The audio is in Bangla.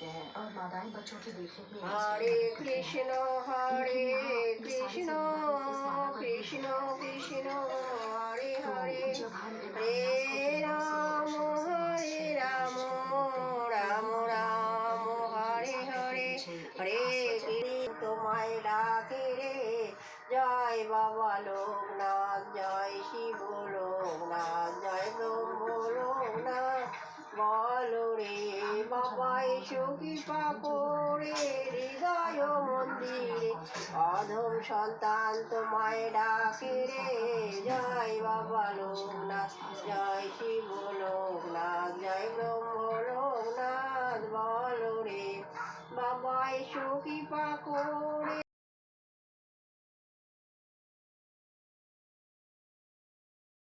देते हैं और मादाएं बच्चों की देखरेख में হরে কৃষ্ণ হরে কৃষ্ণ কৃষ্ণ কৃষ্ণ হরে হরে जब हम হরে রাম হরে রাম রাম রাম হরে হরে হরে কৃষ্ণ তোমায় ডাকে রে জয় বাবা লোকনাথ জয় শিব বাবাই সখী করে হৃদয় মন্দিরে। অধম সন্তান তোমায় ডাকে রে। জয় বাবা লোকনাথ, জয় শিব লোকনাথ, জয় ব্রহ্ম লোকনাথ, বল রে। বাবাই সখী পাকড়ে